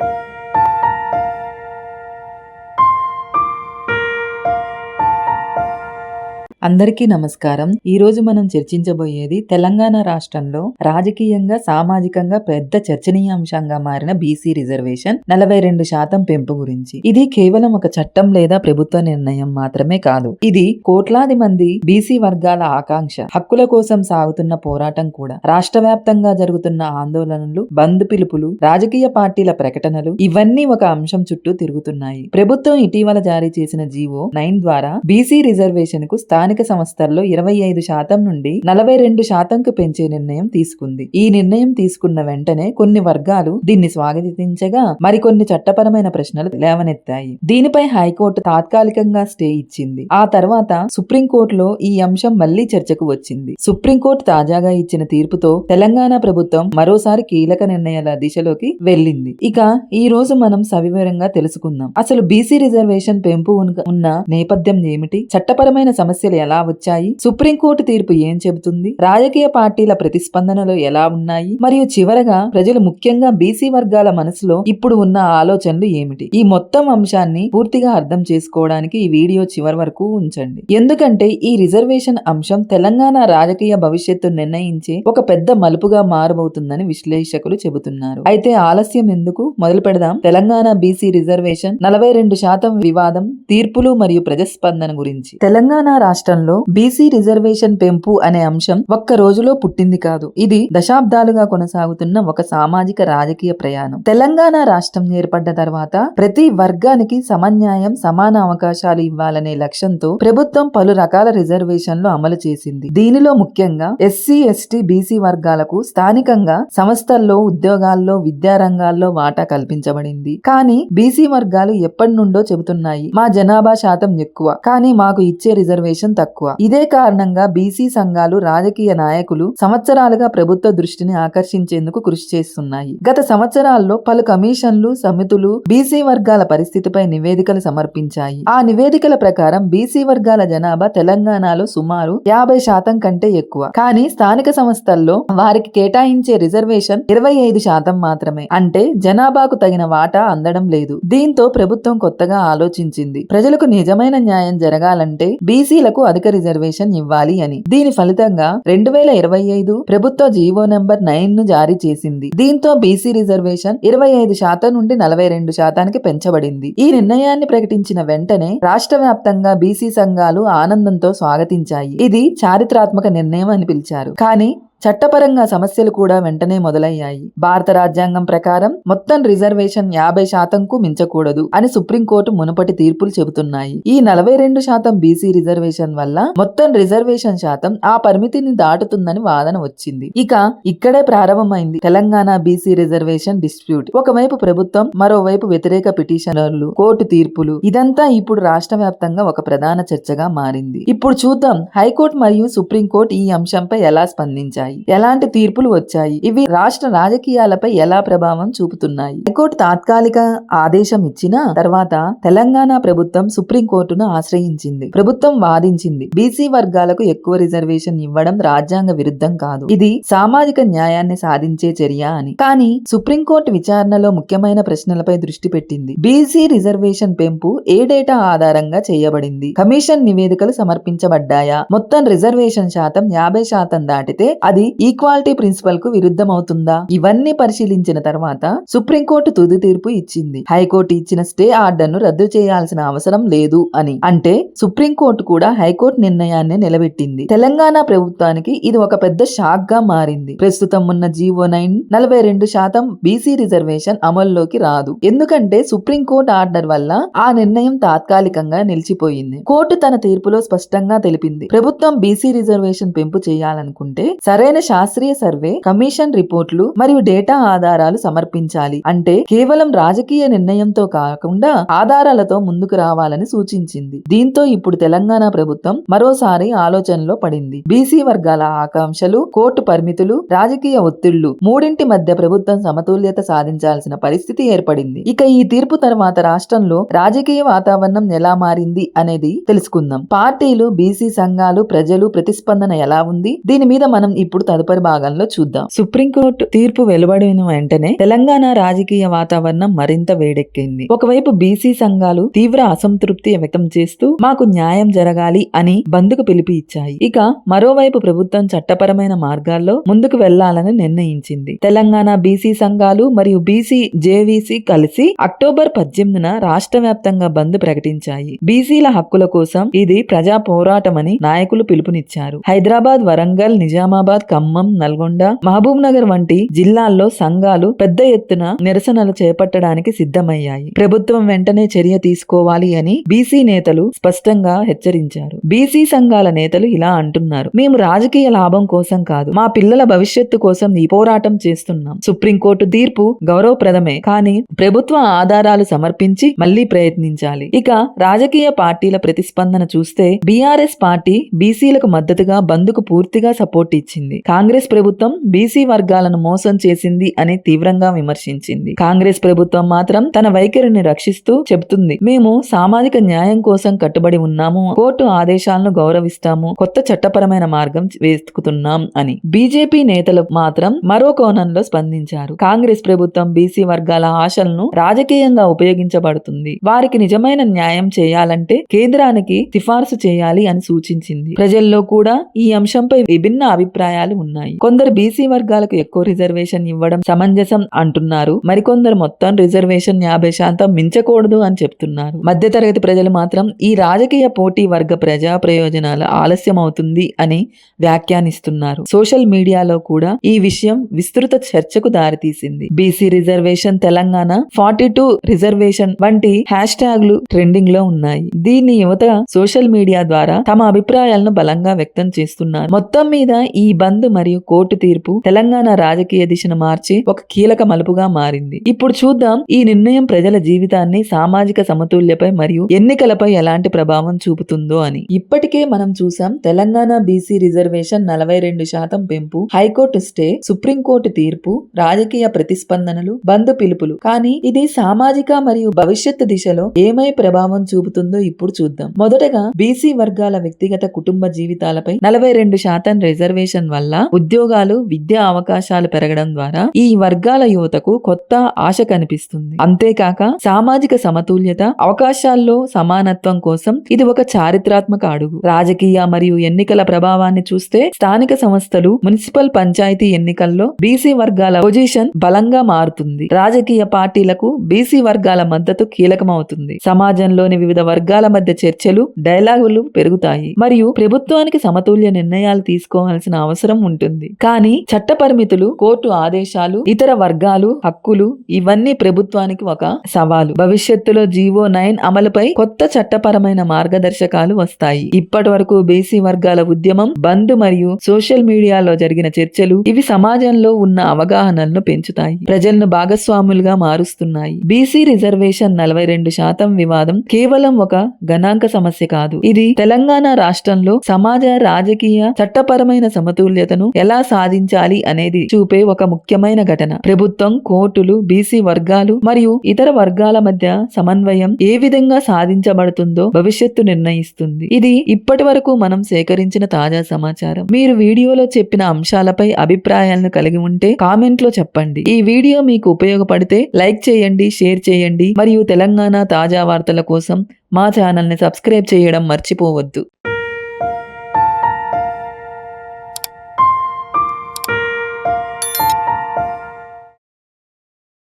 Thank you. అందరికీ నమస్కారం. ఈ రోజు మనం చర్చించబోయేది తెలంగాణ రాష్ట్రంలో రాజకీయంగా సామాజికంగా పెద్ద చర్చనీయాంశంగా మారిన బీసీ రిజర్వేషన్ నలభై రెండు శాతం పెంపు గురించి. ఇది కేవలం ఒక చట్టం లేదా ప్రభుత్వ నిర్ణయం మాత్రమే కాదు. ఇది కోట్లాది మంది బీసీ వర్గాల ఆకాంక్ష హక్కుల కోసం సాగుతున్న పోరాటం కూడా. రాష్ట్ర వ్యాప్తంగా జరుగుతున్న ఆందోళనలు బంద్ పిలుపులు రాజకీయ పార్టీల ప్రకటనలు ఇవన్నీ ఒక అంశం చుట్టూ తిరుగుతున్నాయి. ప్రభుత్వం ఇటీవల జారీ చేసిన జీవో నైన్ ద్వారా బీసీ రిజర్వేషన్కు స్థానిక స్థానిక సంస్థల్లో ఇరవై ఐదు శాతం నుండి నలభై రెండు శాతంకు పెంచే నిర్ణయం తీసుకుంది. ఈ నిర్ణయం తీసుకున్న వెంటనే కొన్ని వర్గాలు దీన్ని స్వాగతించగా మరికొన్ని చట్టపరమైన ప్రశ్నలు లేవనెత్తాయి. దీనిపై హైకోర్టు తాత్కాలికంగా స్టే ఇచ్చింది. ఆ తర్వాత సుప్రీంకోర్టులో ఈ అంశం మళ్ళీ చర్చకు వచ్చింది. సుప్రీంకోర్టు తాజాగా ఇచ్చిన తీర్పుతో తెలంగాణ ప్రభుత్వం మరోసారి కీలక నిర్ణయాల దిశలోకి వెళ్ళింది. ఇక ఈ రోజు మనం సవివరంగా తెలుసుకుందాం. అసలు బీసీ రిజర్వేషన్ పెంపు ఉన్న నేపథ్యం ఏమిటి? చట్టపరమైన సమస్యలు ఎలా వచ్చాయి? సుప్రీంకోర్టు తీర్పు ఏం చెబుతుంది? రాజకీయ పార్టీల ప్రతిస్పందనలు ఎలా ఉన్నాయి? మరియు చివరగా ప్రజలు ముఖ్యంగా బీసీ వర్గాల మనసులో ఇప్పుడు ఉన్న ఆలోచనలు ఏమిటి? ఈ మొత్తం అంశాన్ని పూర్తిగా అర్థం చేసుకోవడానికి ఈ వీడియో చివరి వరకు ఉంచండి. ఎందుకంటే ఈ రిజర్వేషన్ అంశం తెలంగాణ రాజకీయ భవిష్యత్తు నిర్ణయించే ఒక పెద్ద మలుపుగా మారబోతుందని విశ్లేషకులు చెబుతున్నారు. అయితే ఆలస్యం ఎందుకు? మొదలు పెడదాం. తెలంగాణ బీసీ రిజర్వేషన్ నలభై రెండు శాతం వివాదం తీర్పులు మరియు ప్రజస్పందన గురించి. తెలంగాణ రాష్ట్ర రాష్ట్రంలో బీసీ రిజర్వేషన్ పెంపు అనే అంశం ఒక్క రోజులో పుట్టింది కాదు. ఇది దశాబ్దాలుగా కొనసాగుతున్న ఒక సామాజిక రాజకీయ ప్రయాణం. తెలంగాణ రాష్ట్రం ఏర్పడ్డ తర్వాత ప్రతి వర్గానికి సమన్యాయం సమాన అవకాశాలు ఇవ్వాలనే లక్ష్యంతో ప్రభుత్వం పలు రకాల రిజర్వేషన్లు అమలు చేసింది. దీనిలో ముఖ్యంగా ఎస్సీ ఎస్టీ బీసీ వర్గాలకు స్థానికంగా సంస్థల్లో ఉద్యోగాల్లో విద్యారంగాల్లో వాటా కల్పించబడింది. కానీ బీసీ వర్గాలు ఎప్పటి నుండో చెబుతున్నాయి మా జనాభా శాతం ఎక్కువ. కానీ మాకు ఇచ్చే రిజర్వేషన్ తక్కువ. ఇదే కారణంగా బీసీ సంఘాలు రాజకీయ నాయకులు సంవత్సరాలుగా ప్రభుత్వ దృష్టిని ఆకర్షించేందుకు కృషి చేస్తున్నాయి. గత సంవత్సరాల్లో పలు కమిషన్లు సమితులు బీసీ వర్గాల పరిస్థితిపై నివేదికలు సమర్పించాయి. ఆ నివేదికల ప్రకారం బీసీ వర్గాల జనాభా తెలంగాణలో సుమారు యాభై శాతం కంటే ఎక్కువ. కానీ స్థానిక సంస్థల్లో వారికి కేటాయించే రిజర్వేషన్ ఇరవై ఐదు శాతం మాత్రమే. అంటే జనాభాకు తగిన వాటా అందడం లేదు. దీంతో ప్రభుత్వం కొత్తగా ఆలోచించింది. ప్రజలకు నిజమైన న్యాయం జరగాలంటే బీసీలకు అధిక రిజర్వేషన్ ఇవ్వాలి అని. దీని ఫలితంగా రెండు వేల ఇరవై ఐదు ప్రభుత్వ జీవో నెంబర్ నైన్ను జారీ చేసింది. దీంతో బీసీ రిజర్వేషన్ ఇరవై ఐదు శాతం నుండి నలభై రెండు శాతానికి పెంచబడింది. ఈ నిర్ణయాన్ని ప్రకటించిన వెంటనే రాష్ట్ర వ్యాప్తంగా బీసీ సంఘాలు ఆనందంతో స్వాగతించాయి. ఇది చారిత్రాత్మక నిర్ణయం అని పిలిచారు. కానీ చట్టపరంగా సమస్యలు కూడా వెంటనే మొదలయ్యాయి. భారత రాజ్యాంగం ప్రకారం మొత్తం రిజర్వేషన్ యాభై శాతంకు మించకూడదు అని సుప్రీంకోర్టు మునుపటి తీర్పులు చెబుతున్నాయి. ఈ నలభై రెండు శాతం బీసీ రిజర్వేషన్ వల్ల మొత్తం రిజర్వేషన్ శాతం ఆ పరిమితిని దాటుతుందని వాదన వచ్చింది. ఇక ఇక్కడే ప్రారంభమైంది తెలంగాణ బీసీ రిజర్వేషన్ డిస్ప్యూట్. ఒకవైపు ప్రభుత్వం మరోవైపు వ్యతిరేక పిటిషనర్లు కోర్టు తీర్పులు. ఇదంతా ఇప్పుడు రాష్ట్ర వ్యాప్తంగా ఒక ప్రధాన చర్చగా మారింది. ఇప్పుడు చూద్దాం హైకోర్టు మరియు సుప్రీంకోర్టు ఈ అంశంపై ఎలా స్పందించాయి. ఎలాంటి తీర్పులు వచ్చాయి? ఇవి రాష్ట్ర రాజకీయాలపై ఎలా ప్రభావం చూపుతున్నాయి? హైకోర్టు తాత్కాలిక ఆదేశం ఇచ్చిన తర్వాత తెలంగాణ ప్రభుత్వం సుప్రీంకోర్టును ఆశ్రయించింది. ప్రభుత్వం వాదించింది. బీసీ వర్గాలకు ఎక్కువ రిజర్వేషన్ ఇవ్వడం రాజ్యాంగ విరుద్ధం కాదు. ఇది సామాజిక న్యాయాన్ని సాధించే చర్య అని. కానీ సుప్రీంకోర్టు విచారణలో ముఖ్యమైన ప్రశ్నలపై దృష్టి పెట్టింది. బీసీ రిజర్వేషన్ పెంపు ఏ డేటా ఆధారంగా చేయబడింది? కమిషన్ నివేదికలు సమర్పించబడ్డాయా? మొత్తం రిజర్వేషన్ శాతం యాభై శాతం దాటితే అది ఈక్వాలిటీ ప్రిన్సిపల్కు విరుద్ధం అవుతుందా ఇవన్నీ పరిశీలించిన తర్వాత సుప్రీంకోర్టు తుది తీర్పు ఇచ్చింది. హైకోర్టు ఇచ్చిన స్టే ఆర్డర్ను రద్దు చేయాల్సిన అవసరం లేదు అని. అంటే సుప్రీంకోర్టు కూడా హైకోర్టు నిర్ణయాన్ని నిలబెట్టింది. తెలంగాణ ప్రభుత్వానికి ఇది ఒక పెద్ద షాక్గా మారింది. ప్రస్తుతం ఉన్న జీవో నైన్ నలభై రెండు శాతం బీసీ రిజర్వేషన్ అమల్లోకి రాదు. ఎందుకంటే సుప్రీంకోర్టు ఆర్డర్ వల్ల ఆ నిర్ణయం తాత్కాలికంగా నిలిచిపోయింది. కోర్టు తన తీర్పులో స్పష్టంగా తెలిపింది. ప్రభుత్వం బీసీ రిజర్వేషన్ పెంపు చేయాలనుకుంటే సరైన శాస్త్రీయ సర్వే కమిషన్ రిపోర్ట్లు మరియు డేటా ఆధారాలు సమర్పించాలి. అంటే కేవలం రాజకీయ నిర్ణయంతో కాకుండా ఆధారాలతో ముందుకు రావాలని సూచించింది. దీంతో ఇప్పుడు తెలంగాణ ప్రభుత్వం మరోసారి ఆలోచనలో పడింది. బీసీ వర్గాల ఆకాంక్షలు కోర్టు పరిమితులు రాజకీయ ఒత్తిళ్ళు మూడింటి మధ్య ప్రభుత్వం సమతుల్యత సాధించాల్సిన పరిస్థితి ఏర్పడింది. ఇక ఈ తీర్పు తర్వాత రాష్ట్రంలో రాజకీయ వాతావరణం ఎలా మారింది అనేది తెలుసుకుందాం. పార్టీలు బీసీ సంఘాలు ప్రజలు ప్రతిస్పందన ఎలా ఉంది? దీని మీద మనం ఇప్పుడు ఇప్పుడు తదుపరి భాగంలో చూద్దాం. సుప్రీంకోర్టు తీర్పు వెలువడిన వెంటనే తెలంగాణ రాజకీయ వాతావరణం మరింత వేడెక్కింది. ఒకవైపు బీసీ సంఘాలు తీవ్ర అసంతృప్తి వ్యక్తం చేస్తూ మాకు న్యాయం జరగాలి అని బంద్కు పిలిపి ఇచ్చాయి. ఇక మరోవైపు ప్రభుత్వం చట్టపరమైన మార్గాల్లో ముందుకు వెళ్ళాలని నిర్ణయించింది. తెలంగాణ బీసీ సంఘాలు మరియు బీసీ జేవీసీ కలిసి అక్టోబర్ పద్దెనిమిదిన రాష్ట్ర వ్యాప్తంగా బంద్ ప్రకటించాయి. బీసీల హక్కుల కోసం ఇది ప్రజా పోరాటమని నాయకులు పిలుపునిచ్చారు. హైదరాబాద్ వరంగల్ నిజామాబాద్ ఖమ్మం నల్గొండ మహబూబ్ నగర్ వంటి జిల్లాల్లో సంఘాలు పెద్ద ఎత్తున నిరసనలు చేపట్టడానికి సిద్ధమయ్యాయి. ప్రభుత్వం వెంటనే చర్య తీసుకోవాలి అని బీసీ నేతలు స్పష్టంగా హెచ్చరించారు. బీసీ సంఘాల నేతలు ఇలా అంటున్నారు. మేము రాజకీయ లాభం కోసం కాదు మా పిల్లల భవిష్యత్తు కోసం ఈ పోరాటం చేస్తున్నాం. సుప్రీంకోర్టు తీర్పు గౌరవప్రదమే కానీ ప్రభుత్వ ఆధారాలు సమర్పించి మళ్ళీ ప్రయత్నించాలి. ఇక రాజకీయ పార్టీల ప్రతిస్పందన చూస్తే బీఆర్ఎస్ పార్టీ బీసీలకు మద్దతుగా బంద్కు పూర్తిగా సపోర్ట్ ఇచ్చింది. కాంగ్రెస్ ప్రభుత్వం బీసీ వర్గాలను మోసం చేసింది అని తీవ్రంగా విమర్శించింది. కాంగ్రెస్ ప్రభుత్వం మాత్రం తన వైఖరిని రక్షిస్తూ చెబుతుంది. మేము సామాజిక న్యాయం కోసం కట్టుబడి ఉన్నాము. కోర్టు ఆదేశాలను గౌరవిస్తాము. కొత్త చట్టపరమైన మార్గం వెతుకుతున్నాం అని బీజేపీ నేతలు మాత్రం మరో కోణంలో స్పందించారు. కాంగ్రెస్ ప్రభుత్వం బీసీ వర్గాల ఆశలను రాజకీయంగా ఉపయోగించబడుతుంది. వారికి నిజమైన న్యాయం చేయాలంటే కేంద్రానికి సిఫార్సు చేయాలి అని సూచించింది. ప్రజల్లో కూడా ఈ అంశంపై విభిన్న అభిప్రాయాలు ఉన్నాయి. కొందరు బీసీ వర్గాలకు ఎక్కువ రిజర్వేషన్ ఇవ్వడం సమంజసం అంటున్నారు. మరికొందరు మొత్తం రిజర్వేషన్ యాభై శాతం మించకూడదు అని చెప్తున్నారు. మధ్యతరగతి ప్రజలు మాత్రం ఈ రాజకీయ పోటీ వర్గ ప్రజా ప్రయోజనాల ఆలస్యం అవుతుంది అని వ్యాఖ్యానిస్తున్నారు. సోషల్ మీడియాలో కూడా ఈ విషయం విస్తృత చర్చకు దారితీసింది. BC reservation Telangana forty two reservation వంటి హ్యాష్ ట్యాగ్లు ట్రెండింగ్లో ఉన్నాయి. దీన్ని యువత సోషల్ మీడియా ద్వారా తమ అభిప్రాయాలను బలంగా వ్యక్తం చేస్తున్నారు. మొత్తం మీద ఈ బంద్ మరియు కోర్టు తీర్పు తెలంగాణ రాజకీయ దిశను మార్చి ఒక కీలక మలుపుగా మారింది. ఇప్పుడు చూద్దాం ఈ నిర్ణయం ప్రజల జీవితాన్ని సామాజిక సమతుల్యపై మరియు ఎన్నికలపై ఎలాంటి ప్రభావం చూపుతుందో అని. ఇప్పటికే మనం చూసాం తెలంగాణ బీసీ రిజర్వేషన్ నలభై రెండు శాతం పెంపు హైకోర్టు స్టే సుప్రీంకోర్టు తీర్పు రాజకీయ ప్రతిస్పందనలు బంద్ పిలుపులు. కానీ ఇది సామాజిక మరియు భవిష్యత్తు దిశలో ఏమై ప్రభావం చూపుతుందో ఇప్పుడు చూద్దాం. మొదటగా బీసీ వర్గాల వ్యక్తిగత కుటుంబ జీవితాలపై నలభై రెండు శాతం రిజర్వేషన్ వల్ల ఉద్యోగాలు విద్యా అవకాశాలు పెరగడం ద్వారా ఈ వర్గాల యువతకు కొత్త ఆశ కనిపిస్తుంది. అంతేకాక సామాజిక సమతుల్యత అవకాశాల్లో సమానత్వం కోసం ఇది ఒక చారిత్రాత్మక అడుగు. రాజకీయ మరియు ఎన్నికల ప్రభావాన్ని చూస్తే స్థానిక సంస్థలు మున్సిపల్ పంచాయతీ ఎన్నికల్లో బీసీ వర్గాల పొజిషన్ బలంగా మారుతుంది. రాజకీయ పార్టీలకు బీసీ వర్గాల మద్దతు కీలకమవుతుంది. సమాజంలోని వివిధ వర్గాల మధ్య చర్చలు డైలాగులు పెరుగుతాయి. మరియు ప్రభుత్వానికి సమతుల్య నిర్ణయాలు తీసుకోవాల్సిన అవసరం ఉంటుంది. కానీ చట్ట పరిమితులు కోర్టు ఆదేశాలు ఇతర వర్గాలు హక్కులు ఇవన్నీ ప్రభుత్వానికి ఒక సవాలు. భవిష్యత్తులో జీవో నైన్ అమలుపై కొత్త చట్టపరమైన మార్గదర్శకాలు వస్తాయి. ఇప్పటి వరకు బీసీ వర్గాల ఉద్యమం బంద్ మరియు సోషల్ మీడియాలో జరిగిన చర్చలు ఇవి సమాజంలో ఉన్న అవగాహనలను పెంచుతాయి. ప్రజలను భాగస్వాములుగా మారుస్తున్నాయి. బీసీ రిజర్వేషన్ నలభై రెండు శాతం వివాదం కేవలం ఒక గణాంక సమస్య కాదు. ఇది తెలంగాణ రాష్ట్రంలో సమాజ రాజకీయ చట్టపరమైన సమతుల్యతను ఎలా సాధించాలి అనేది చూపే ఒక ముఖ్యమైన ఘటన. ప్రభుత్వం కోర్టులు బీసీ వర్గాలు మరియు ఇతర వర్గాల మధ్య సమన్వయం ఏ విధంగా సాధించబడుతుందో భవిష్యత్తు నిర్ణయిస్తుంది. ఇది ఇప్పటి వరకు మనం సేకరించిన తాజా సమాచారం. మీరు వీడియోలో చెప్పిన అంశాలపై అభిప్రాయాలను కలిగి ఉంటే కామెంట్లో చెప్పండి. ఈ వీడియో మీకు ఉపయోగపడితే లైక్ చేయండి షేర్ చేయండి మరియు తెలంగాణ తాజా వార్తల కోసం మా ఛానల్ని సబ్స్క్రైబ్ చేయడం మర్చిపోవద్దు.